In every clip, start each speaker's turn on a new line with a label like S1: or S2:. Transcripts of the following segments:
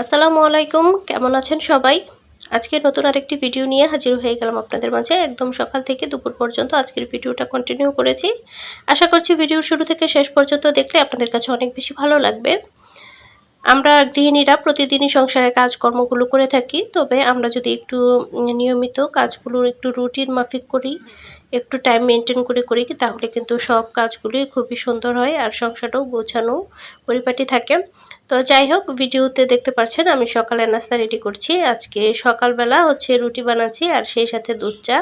S1: আসসালামু আলাইকুম, কেমন আছেন সবাই? আজকে নতুন আরেকটি ভিডিও নিয়ে হাজির হয়ে গেলাম আপনাদের মাঝে। একদম সকাল থেকে দুপুর পর্যন্ত আজকের ভিডিওটা কন্টিনিউ করেছি। আশা করছি ভিডিও শুরু থেকে শেষ পর্যন্ত দেখলে আপনাদের কাছে অনেক বেশি ভালো লাগবে। আমরা গৃহিণীরা প্রতিদিনই সংসারের কাজকর্মগুলো করে থাকি, তবে আমরা যদি একটু নিয়মিত কাজগুলো একটু রুটিন মাফিক করি, একটু টাইম মেনটেন করে করি, তাহলে কিন্তু সব কাজগুলোই খুবই সুন্দর হয় আর সংসারটাও গোছানো পরিপাটি থাকে। তো যাই হোক, ভিডিওতে দেখতে পাচ্ছেন আমি সকালে নাস্তা রেডি করছি। আজকে সকালবেলা হচ্ছে রুটি বানাচ্ছি আর সেই সাথে দুধ চা।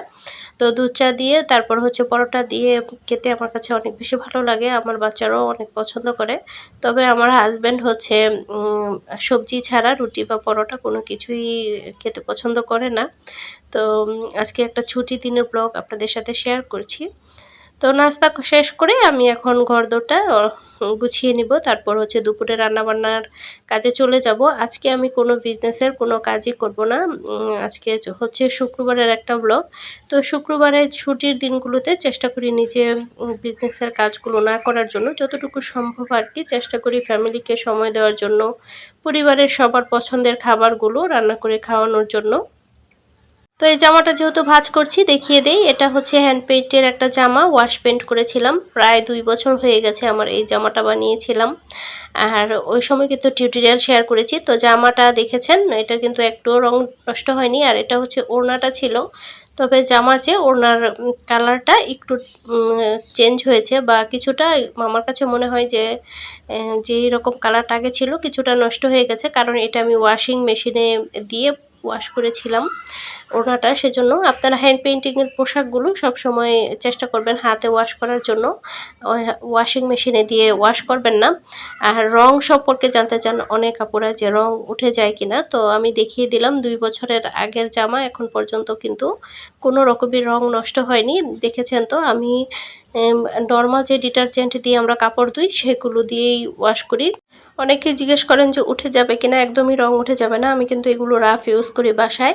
S1: তো দুধ চা দিয়ে, তারপর হচ্ছে পরোটা দিয়ে খেতে আমার কাছে অনেক বেশি ভালো লাগে। আমার বাচ্চারাও অনেক পছন্দ করে। তবে আমার হাজব্যান্ড হচ্ছে সবজি ছাড়া রুটি বা পরোটা কোনো কিছুই খেতে পছন্দ করে না। তো আজকে একটা ছুটি দিনের ব্লগ আপনাদের সাথে শেয়ার করছি। তো নাস্তা শেষ করে আমি এখন ঘরদোরটা গুছিয়ে নিব, তারপর হচ্ছে দুপুরে রান্নাবান্নার কাজে চলে যাব। আজকে আমি কোনো বিজনেসের কোনো কাজই করব না। আজকে হচ্ছে শুক্রবারের একটা ব্লগ তো শুক্রবারে ছুটির দিনগুলোতে চেষ্টা করি নিজে বিজনেসের কাজগুলো না করার জন্য। যতটুকু সম্ভব আর কি চেষ্টা করি ফ্যামিলিকে সময় দেওয়ার জন্য, পরিবারের সবার পছন্দের খাবারগুলো রান্না করে খাওয়ানোর জন্য। তো এই জামাটা যেহেতু ভাজ করছি, দেখিয়ে দেই। এটা হচ্ছে হ্যান্ড পেইন্টের একটা জামা ওয়াশ পেন্ট করেছিলাম। প্রায় দুই বছর হয়ে গেছে আমার এই জামাটা বানিয়েছিলাম। আর ওই সময় কিন্তু টিউটোরিয়াল শেয়ার করেছি। তো জামাটা দেখেছেন, এটা কিন্তু একটু রং নষ্ট হয়নি। আর এটা হচ্ছে ওড়নাটা ছিল। তবে জামার যে ওড়নার কালারটা একটু চেঞ্জ হয়েছে বা কিছুটা, আমার কাছে মনে হয় যে যেই রকম কালারটা আগে ছিল, কিছুটা নষ্ট হয়ে গেছে। কারণ এটা আমি ওয়াশিং মেশিনে দিয়ে ওয়াশ করেছিলাম ওড়নাটা, সেজন্য আপনারা হ্যান্ড পেন্টিংয়ের পোশাকগুলো সবসময় চেষ্টা করবেন হাতে ওয়াশ করার জন্য। ওয়াশিং মেশিনে দিয়ে ওয়াশ করবেন না। আর রং সম্পর্কে জানতে চান অনেক কাপড়া যে রং উঠে যায় কিনা, তো আমি দেখিয়ে দিলাম দুই বছরের আগের জামা, এখন পর্যন্ত কিন্তু কোনো রকমের রং নষ্ট হয়নি। দেখেছেন তো, আমি নর্মাল যে ডিটারজেন্ট দিয়ে আমরা কাপড় ধুই, সেগুলো দিয়েই ওয়াশ করি। অনেকে জিজ্ঞেস করেন যে উঠে যাবে কিনা, একদমই রং উঠে যাবে না। আমি কিন্তু এগুলো রাফ ইউজ করি বাসায়।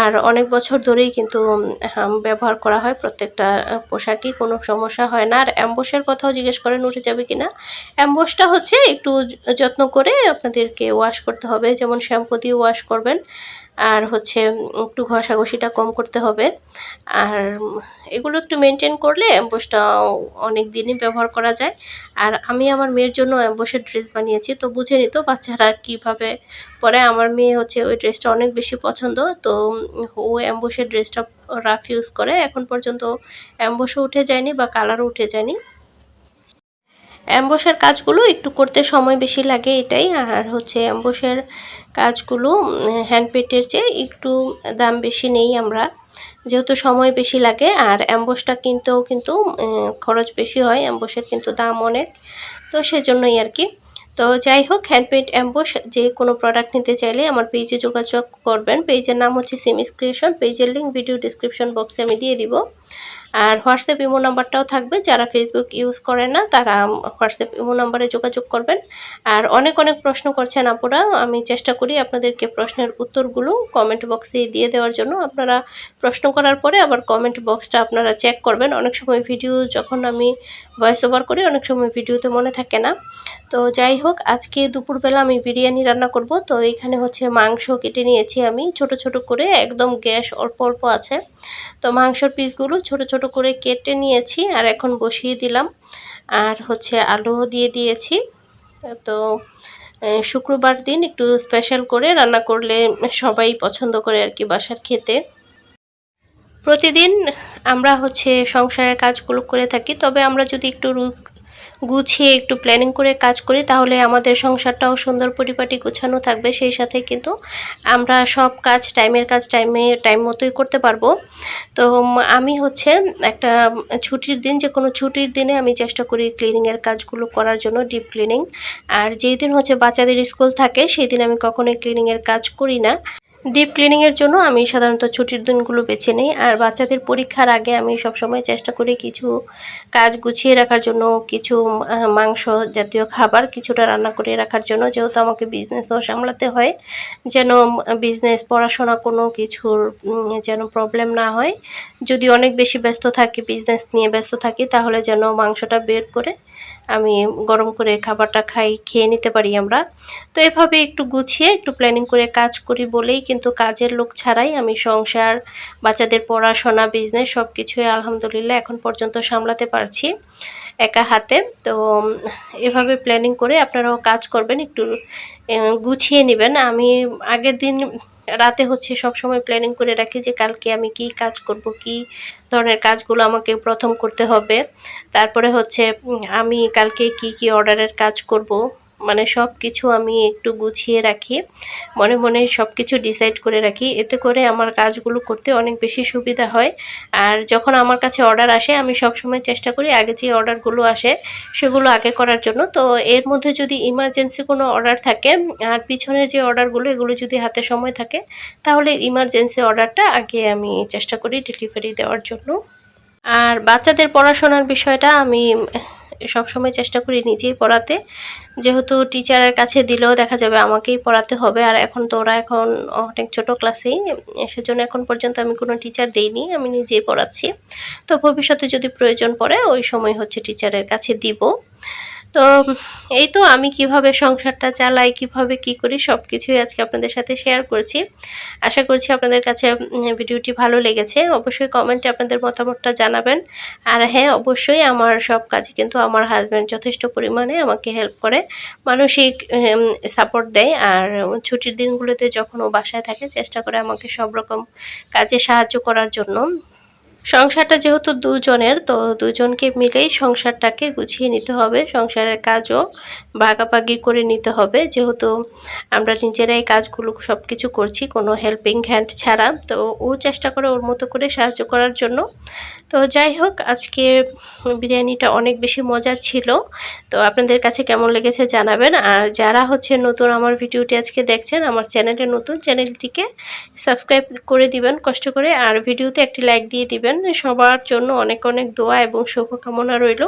S1: আর অনেক বছর ধরেই কিন্তু ব্যবহার করা হয় প্রত্যেকটা পোশাকই, কোনো সমস্যা হয় না। আর অ্যাম্বোসের কথাও জিজ্ঞেস করেন উঠে যাবে কিনা। অ্যাম্বোসটা হচ্ছে একটু যত্ন করে আপনাদেরকে ওয়াশ করতে হবে। যেমন শ্যাম্পু দিয়ে ওয়াশ করবেন। আর হচ্ছে একটু ঘষাঘষিটা কম করতে হবে। আর এগুলো একটু মেনটেন করলে অ্যাম্বোসটা অনেক দিনই ব্যবহার করা যায়। আর আমি আমার মেয়ের জন্য অ্যাম্বোসের ড্রেস বানিয়েছি, তো বুঝে নিত বাচ্চারা কীভাবে পরে আমার মেয়ে হচ্ছে ওই ড্রেসটা অনেক বেশি পছন্দ, তো ও অ্যাম্বোসের ড্রেসটা রাফ ইউজ করে। এখন পর্যন্ত অ্যাম্বোসও উঠে যায়নি বা কালারও উঠে যায়নি। অ্যাম্বসের কাজগুলো একটু করতে সময় বেশি লাগে এটাই। আর হচ্ছে অ্যাম্বসের কাজগুলো হ্যান্ডপেটের চেয়ে একটু দাম বেশি নেই আমরা, যেহেতু সময় বেশি লাগে। আর অ্যাম্বসটা কিনতেও কিন্তু খরচ বেশি হয়, অ্যাম্বসের কিন্তু দাম অনেক। তো সেজন্যই আর কি। তো যাই হোক হ্যান্ডপেড অ্যাম্বোস যে কোনো প্রোডাক্ট নিতে চাইলে আমার পেজে যোগাযোগ করবেন। পেজের নাম হচ্ছে সিমিস ক্রিয়েশন পেজের লিঙ্ক ভিডিও ডিসক্রিপশন বক্সে আমি দিয়ে দিব। আর হোয়াটসঅ্যাপ ইমো নাম্বারটাও থাকবে, যারা ফেসবুক ইউজ করে না, তারা হোয়াটসঅ্যাপ ইমো নাম্বারে যোগাযোগ করবেন। আর অনেক অনেক প্রশ্ন করছেন আপুরা, আমি চেষ্টা করি আপনাদেরকে প্রশ্নের উত্তরগুলো কমেন্ট বক্সে দিয়ে দেওয়ার জন্য। আপনারা প্রশ্ন করার পরে আবার কমেন্ট বক্সটা আপনারা চেক করবেন। অনেক সময় ভিডিও যখন আমি ভয়েস ওভার করি, অনেক সময় ভিডিওতে মনে থাকে না। তো যাই হোক, আজকে দুপুরবেলা আমি বিরিয়ানি রান্না করব। তো এখানে হচ্ছে মাংস কেটে নিয়েছি আমি। ছোট ছোট করে, একদম গ্যাস অল্প অল্প আছে। তো মাংসর পিসগুলো ছোট ছোট করে কেটে নিয়েছি আর এখন বসিয়ে দিলাম। আর হচ্ছে আলু দিয়ে দিয়েছি। তো শুক্রবার দিন একটু স্পেশাল করে রান্না করলে সবাই পছন্দ করে আর কি বাসার খেতে। প্রতিদিন আমরা হচ্ছে সংসারের কাজগুলো করে থাকি, তবে আমরা যদি একটু গুছিয়ে একটু প্ল্যানিং করে কাজ করি, তাহলে আমাদের সংসারটাও সুন্দর পরিপাটি গুছানো থাকবে। সেই সাথে কিন্তু আমরা সব কাজ টাইমের কাজ টাইমে টাইম মতোই করতে পারব। তো আমি হচ্ছে একটা ছুটির দিন, যে কোনো ছুটির দিনে আমি চেষ্টা করি ক্লিনিংয়ের কাজগুলো করার জন্য ডিপ ক্লিনিং আর যেই দিন হচ্ছে বাচ্চাদের স্কুল থাকে, সেই দিন আমি কখনোই ক্লিনিংয়ের কাজ করি না। ডিপ ক্লিনিংয়ের জন্য আমি সাধারণত ছুটির দিনগুলো বেছে নিই। আর বাচ্চাদের পরীক্ষার আগে আমি সবসময় চেষ্টা করি কিছু কাজ গুছিয়ে রাখার জন্য, কিছু মাংস জাতীয় খাবার কিছুটা রান্না করে রাখার জন্য। যেহেতু আমাকে বিজনেসও সামলাতে হয়, যেন বিজনেস পড়াশোনা কোনো কিছুর যেন প্রবলেম না হয়। যদি অনেক বেশি ব্যস্ত থাকি বিজনেস নিয়ে ব্যস্ত থাকি, তাহলে যেন মাংসটা বের করে আমি গরম করে খাবারটা খাই, খেয়ে নিতে পারি আমরা। তো এভাবে একটু গুছিয়ে, একটু প্ল্যানিং করে কাজ করি বলেই কিন্তু কাজের লোক ছাড়াই আমি সংসার, বাচ্চাদের পড়াশোনা বিজনেস সব কিছুই আলহামদুলিল্লাহ এখন পর্যন্ত সামলাতে পারছি। একা হাতে। তো এভাবে প্ল্যানিং করে আপনারাও কাজ করবেন, একটু গুছিয়ে নেবেন। আমি আগের দিন রাতে হচ্ছে সব সময় প্ল্যানিং করে রাখি যে, কালকে আমি কি কাজ করব, কি ধরনের কাজগুলো আমাকে প্রথম করতে হবে। তারপরে হচ্ছে আমি কালকে কি কি অর্ডারের কাজ করব মানে সব কিছু আমি একটু গুছিয়ে রাখি, মনে মনে সব কিছু ডিসাইড করে রাখি। এতে করে আমার কাজগুলো করতে অনেক বেশি সুবিধা হয়। আর যখন আমার কাছে অর্ডার আসে, আমি সব সময় চেষ্টা করি আগে যে অর্ডারগুলো আসে, সেগুলো আগে করার জন্য। তো এর মধ্যে যদি ইমার্জেন্সি কোনো অর্ডার থাকে, আর পিছনের যে অর্ডারগুলো এগুলো যদি হাতে সময় থাকে, তাহলে ইমার্জেন্সি অর্ডারটা আগে আমি চেষ্টা করি ডেলিভারি দেওয়ার জন্য। আর বাচ্চাদের পড়াশোনার বিষয়টা আমি সবসময় চেষ্টা করি নিজেই পড়াতে। যেহেতু টিচারের কাছে দিলেও দেখা যাবে আমাকেই পড়াতে হবে। আর এখন তো ওরা এখন অনেক ছোট ক্লাসেই, সেজন্য এখন পর্যন্ত আমি কোনো টিচার দেইনি, আমি নিজেই পড়াচ্ছি। তো ভবিষ্যতে যদি প্রয়োজন পড়ে, ওই সময় হচ্ছে টিচারের কাছে দিব। তো এই তো আমি কীভাবে সংসারটা চালাই, কীভাবে কি করি সব কিছুই আজকে আপনাদের সাথে শেয়ার করছি। আশা করছি আপনাদের কাছে ভিডিওটি ভালো লেগেছে। অবশ্যই কমেন্টে আপনাদের মতামতটা জানাবেন। আর হ্যাঁ অবশ্যই আমার সব কাজে কিন্তু আমার হাজব্যান্ড যথেষ্ট পরিমাণে আমাকে হেল্প করে, মানসিক সাপোর্ট দেয়। আর ছুটির দিনগুলোতে যখন ও বাসায় থাকে, চেষ্টা করে আমাকে সব রকম কাজে সাহায্য করার জন্য। সংসারটা যেহেতু দুজনের, তো দুজনকে মিলেই সংসারটাকে গুছিয়ে নিতে হবে। সংসারের কাজও ভাগাভাগি করে নিতে হবে। যেহেতু আমরা নিজেরাই কাজগুলো সব কিছু করছি, কোনো হেল্পিং হ্যান্ড ছাড়া, তো ও চেষ্টা করে ওর মতো করে সাহায্য করার জন্য। তো যাই হোক, আজকে বিরিয়ানিটা অনেক বেশি মজার ছিল। তো আপনাদের কাছে কেমন লেগেছে জানাবেন। আর যারা হচ্ছে নতুন আমার ভিডিওটি আজকে দেখছেন, আমার চ্যানেলে নতুন, চ্যানেলটিকে সাবস্ক্রাইব করে দিবেন কষ্ট করে। আর ভিডিওতে একটি লাইক দিয়ে দিবেন। সবার জন্য অনেক অনেক দোয়া এবং শুভকামনা রইল।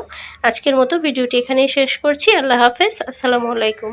S1: আজকের মতো ভিডিওটি এখানেই শেষ করছি। আল্লাহ হাফেজ। আসসালামু আলাইকুম।